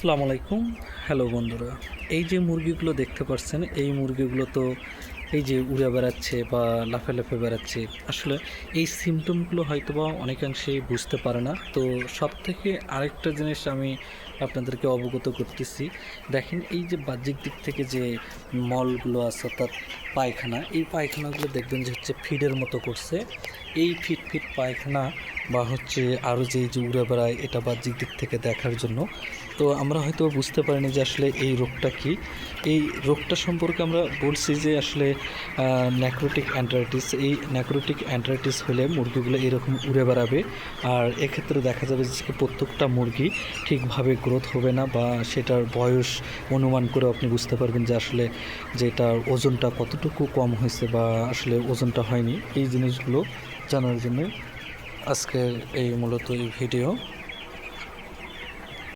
আসসালামু আলাইকুম। হ্যালো বন্ধুরা, এই যে মুরগিগুলো দেখতে পাচ্ছেন, এই মুরগিগুলো তো এই যে উড়ে বেড়াচ্ছে বা লাফে লাফে বেড়াচ্ছে। আসলে এই সিমটমগুলো হয়তো বা অনেকাংশেই বুঝতে পারে না। তো সব থেকে আরেকটা জিনিস আমি আপনাদেরকে অবগত করতেছি, দেখেন এই যে বাহ্যিক দিক থেকে যে মলগুলো আছে অর্থাৎ পায়খানা, এই পায়খানাগুলো দেখবেন যে হচ্ছে ফিডের মতো করছে। এই ফিট ফিট পায়খানা বা হচ্ছে আরও যে যে উড়ে বেড়ায় এটা বাহ্যিক দিক থেকে দেখার জন্য। তো আমরা হয়তো বুঝতে পারিনি যে আসলে এই রোগটা কি। এই রোগটা সম্পর্কে আমরা বলছি যে আসলে ন্যাক্রোটিক অ্যান্টারাইটিস এই ন্যাক্রোটিক অ্যান্টারাইটিস হলে মুরগিগুলো এরকম উড়ে বেড়াবে আর এক্ষেত্রে দেখা যাবে যে প্রত্যেকটা মুরগি ঠিকভাবে গ্রোথ হবে না বা সেটার বয়স অনুমান করে আপনি বুঝতে পারবেন যে আসলে যেটার ওজনটা কতটুকু কম হয়েছে বা আসলে ওজনটা হয়নি। এই জিনিসগুলো জানার জন্য আজকের এই মূলত এই ভিডিও